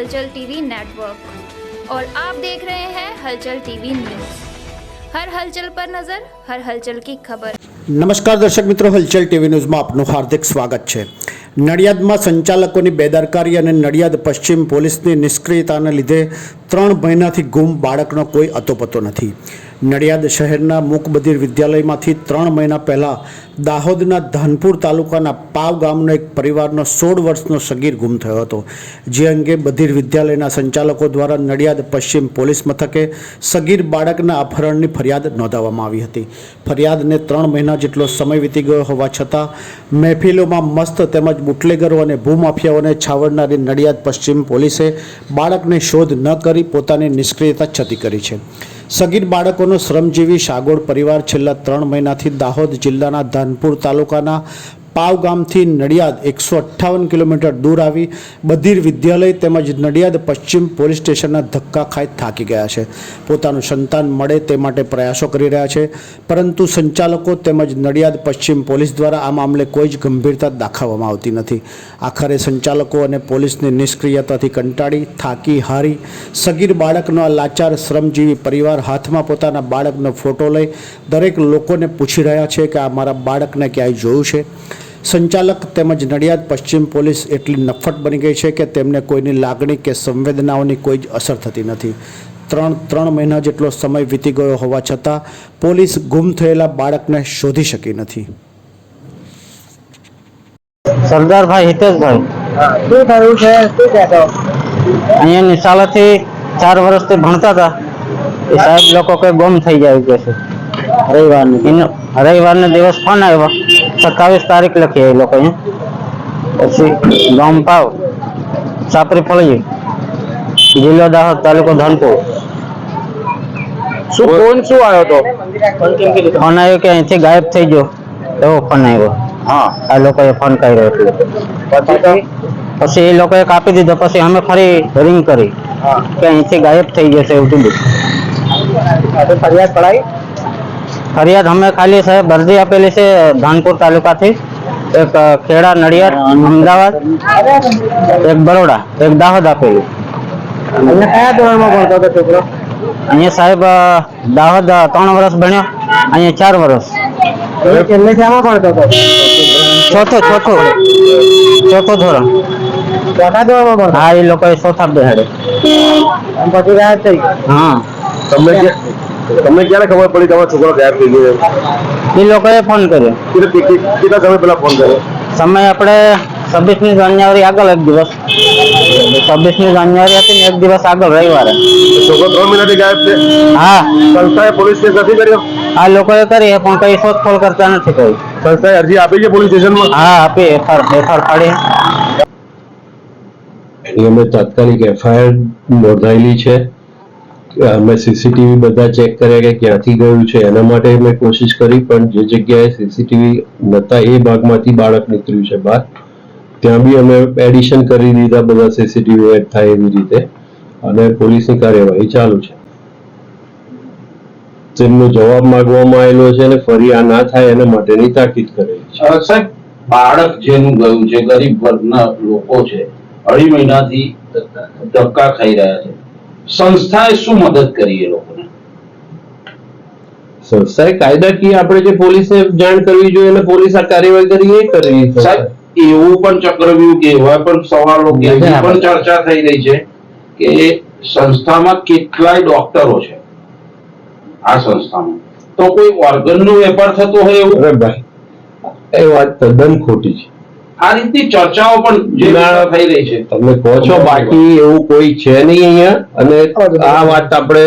हलचल TV network और आप देख रहे हैं हलचल टीवी न्यूज हर हलचल पर नजर हर हलचल की खबर નમસ્કાર દર્શક મિત્રો હલચલ ટીવી ન્યૂઝમાં આપનું હાર્દિક સ્વાગત છે નડિયાદમાં સંચાલકોની બેદરકારી અને નડિયાદ પશ્ચિમ પોલીસની નિષ્ક્રિયતાને લીધે ત્રણ મહિનાથી ગુમ બાળકનો કોઈ અતોપતો નથી નડિયાદ શહેરના મૂકબધિર વિદ્યાલયમાંથી ત્રણ મહિના પહેલાં દાહોદના ધાનપુર તાલુકાના પાવ ગામનો એક પરિવારનો સોળ વર્ષનો સગીર ગુમ થયો હતો. જે અંગે બધિર વિદ્યાલયના સંચાલકો દ્વારા નડિયાદ પશ્ચિમ પોલીસ મથકે સગીર બાળકના અપહરણની ફરિયાદ નોંધાવવામાં આવી હતી. ફરિયાદને ત્રણ મહિના જેટલો સમય વીતી ગયો હોવા છતાં મહેફિલોમાં મસ્ત તેમજ બુટલેગરો અને ભૂમાફિયાઓને છાવરનારી નડિયાદ પશ્ચિમ પોલીસે બાળકની શોધ ન કરી પોતાની નિષ્ક્રિયતા છતી કરી છે. સગીર બાળકોનો શ્રમજીવી સાગોડ પરિવાર છેલ્લા ત્રણ મહિનાથી દાહોદ જિલ્લાના ધાનપુર તાલુકાના પાવ ગામથી નડિયાદ એકસો અઠ્ઠાવન કિલોમીટર દૂર આવી બધીર વિદ્યાલય તેમજ નડિયાદ પશ્ચિમ પોલીસ સ્ટેશનના ધક્કા ખાઈ થાકી ગયા છે. પોતાનું સંતાન મળે તે માટે પ્રયાસો કરી રહ્યા છે, પરંતુ સંચાલકો તેમજ નડિયાદ પશ્ચિમ પોલીસ દ્વારા આ મામલે કોઈ જ ગંભીરતા દાખવવામાં આવતી નથી. આખરે સંચાલકો અને પોલીસની નિષ્ક્રિયતાથી કંટાળી, થાકી, હારી, સગીર બાળકનો આ લાચાર શ્રમજીવી પરિવાર હાથમાં પોતાના બાળકનો ફોટો લઈ દરેક લોકોને પૂછી રહ્યા છે કે આ મારા બાળકને ક્યાંય જોયું છે? સંચાલક તેમજ નડિયાદ પશ્ચિમ પોલીસ એટલી નફટ બની ગઈ છે કે તેમને કોઈની લાગણી કે સંવેદનાઓની કોઈ જ અસર થતી નથી. ત્રણ ત્રણ મહિના જેટલો સમય વીતી ગયો હોવા છતાં પોલીસ ગુમ થયેલા બાળકને શોધી શકી નથી. સરદારભાઈ હિતેશભાઈ. શું થયું છે? શું કહેતો અહીંયા નિશાળાથી ચાર વર્ષથી ભણતા હતા. એ સાહેબ લોકો કઈ ગુમ થઈ જાય કે છે. રવિવારને રવિવારને દિવસ ફોન આવ્યો. સત્તાવીસ તારીખ લખી એ લોકો પછી ગામ પાવ સાપરી ફળજી જિલ્લો દાહોદ તાલુકો ધાનપુર. શું ફોન શું આવ્યો તો? ફોન આવ્યો કે અહીંથી ગાયબ થઈ ગયો. એવો ફોન આવ્યો. હા. આ લોકોએ ફોન કર્યો એટલે. પછી પછી એ લોકોએ કાપી દીધો. પછી અમે ફરી રિંગ કરી કે અહીંથી ગાયબ થઈ જશે એવું કીધું. ફરિયાદ પડાઈ? ફરિયાદ અમે ખાલી સાહેબ અરજી આપેલી છે ધાનપુર તાલુકાથી. એક ખેડા નડિયાદ અમદાવાદ એક બરોડા એક દાહોદ આપેલી. કયા ધોરણમાં ભણતો હતો છોકરો? અહીંયા સાહેબ દાહોદ ત્રણ વર્ષ ભણ્યો અહીંયા ચાર વર્ષ. છેલ્લે શામાં ભણતો હતો? ચોથો ચોથો ચોથો ધોરણ. ચોથા ધોરણમાં ભણતો? હા એ લોકોએ ચોથા બેહાડે હાડે પછી ગાયબ થઈ? હા. તમને ક્યારે ખબર પડી તમારો છોકરો ગાયબ થઈ ગયો એ લોકોએ ફોન કર્યો. કેટલા સમય પહેલા ફોન કર્યો? સમય આપણે છવ્વીસમી જાન્યુઆરી આગળ એક દિવસ. છવ્વીસમી જાન્યુઆરી હતી ને એક દિવસ આગળ રવિવારે. છોકરો ત્રણ મહિનાથી ગાયબ છે? હા. સંસ્થાએ પોલીસ કેસ નથી કર્યો? આ લોકોએ કરી પણ કઈ શોધખોળ કરતા નથી કઈ. સંસ્થાએ અરજી આપી છે પોલીસ સ્ટેશનમાં? હા આપી એફઆર એફઆર પાડી. એની અમે તાત્કાલિક એફઆઈઆર નોંધાયેલી છે. અમે સીસીટીવી બધા ચેક કર્યા કે ક્યાંથી ગયું છે, એના માટે મેં કોશિશ કરી, પણ જે જગ્યાએ સીસીટીવી નતા, એ ભાગમાંથી બાળક નીકળ્યું છે બહાર. ત્યાં બી અમે એડિશન કરી દીધા બધા સીસીટીવી એડ થાય એવી રીતે, અને પોલીસની કાર્યવાહી ચાલુ છે. તેમનો જવાબ માંગવામાં આવેલો છે અને ફરી આ ના થાય એના માટેની તાકીદ કરેલી છે. સાહેબ, બાળક જેનું ગયું છે, ગરીબ વર્ગના લોકો છે, અઢી મહિનાથી ધક્કા ખાઈ રહ્યા છે. સંસ્થાએ શું મદદ કરી એ લોકોને? સંસ્થાએ કાયદાકીય આપણે જે પોલીસને જાણ કરવી જોઈએ અને પોલીસ આ કાર્યવાહી કરી એ કરવી સાહેબ એવું પણ ચક્રવ્યૂહ કે એવા પણ સવાલો કે પણ ચર્ચા થઈ રહી છે કે સંસ્થામાં કેટલાય ડોક્ટરો છે આ સંસ્થામાં. તો કોઈ ઓર્ગનનો વેપાર થતો હોય એવું? અરે ભાઈ એ વાત તદ્દન ખોટી છે. આ રીતની ચર્ચાઓ પણ જે થઈ રહી છે. તમે કહો છો બાકી એવું કોઈ છે નહીં અહીંયા અને આ વાત આપણે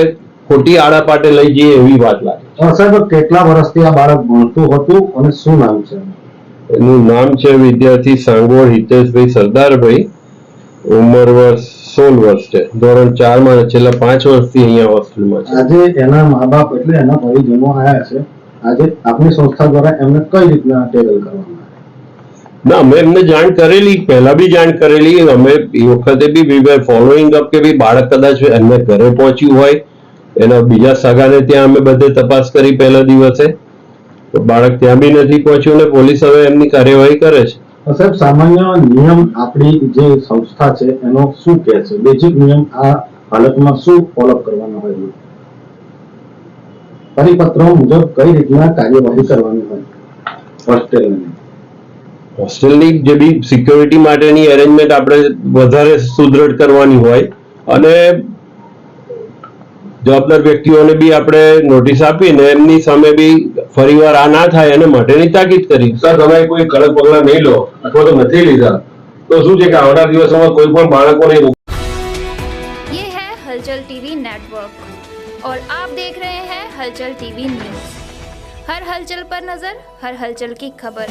ખોટી આડા પાટે લઈ જઈએ એવી વાત લાગે સાહેબ કેટલા વર્ષથી આ બાળક ભણતું હતું અને શું નામ છે? એનું નામ છે વિદ્યાર્થી સાંગોળ હિતેશભાઈ સરદારભાઈ. ઉંમર વર્ષ સોળ વર્ષ છે. ધોરણ ચારમાં છેલ્લા પાંચ વર્ષથી અહીંયા હોસ્ટેલમાં છે. આજે એના મા બાપ એટલે એના પરિજનો આવ્યા છે. આજે આપની સંસ્થા દ્વારા એમને કઈ રીતના ટેકલ કરવામાં આવે ના, અમે એમને જાણ કરેલી, પહેલા બી જાણ કરેલી અમે એ વખતે બી વી વેર ફોલોઈંગ અપ કે ભાઈ બાળક કદાચ એમને ઘરે પહોંચ્યું હોય, એના બીજા સગાને ત્યાં અમે બધે તપાસ કરી પહેલા દિવસે. બાળક ત્યાં બી નથી પહોંચ્યું ને પોલીસ હવે એમની કાર્યવાહી કરે છે. સાહેબ, સામાન્ય નિયમ આપણી જે સંસ્થા છે, એનો શું કહે છે? બેઝિક નિયમ આ હાલતમાં શું ફોલો કરવાનો હોય પરિપત્રો મુજબ કઈ રીતના કાર્યવાહી કરવાની હોય? હોસ્ટેલની હોસ્ટેલની જે બી સિક્યોરિટી માટેની અરેન્જમેન્ટ આપણે વધારે સુદૃઢ કરવાની હોય અને જવાબદાર વ્યક્તિઓને બી આપણે નોટિસ આપીને એમની સામે બી ફરીવાર આ ના થાય એના માટેની તાકીદ કરી સર તમે કોઈ કડક પગલાં નહીં લો અથવા તો નથી લીધા તો શું છે કે આવનાર દિવસોમાં કોઈ પણ બાળકોને ये है हलचल टीवी नेटवर्क और आप देख रहे हैं हलचल टीवी न्यूज हर हलचल पर नजर हर हलचल की खबर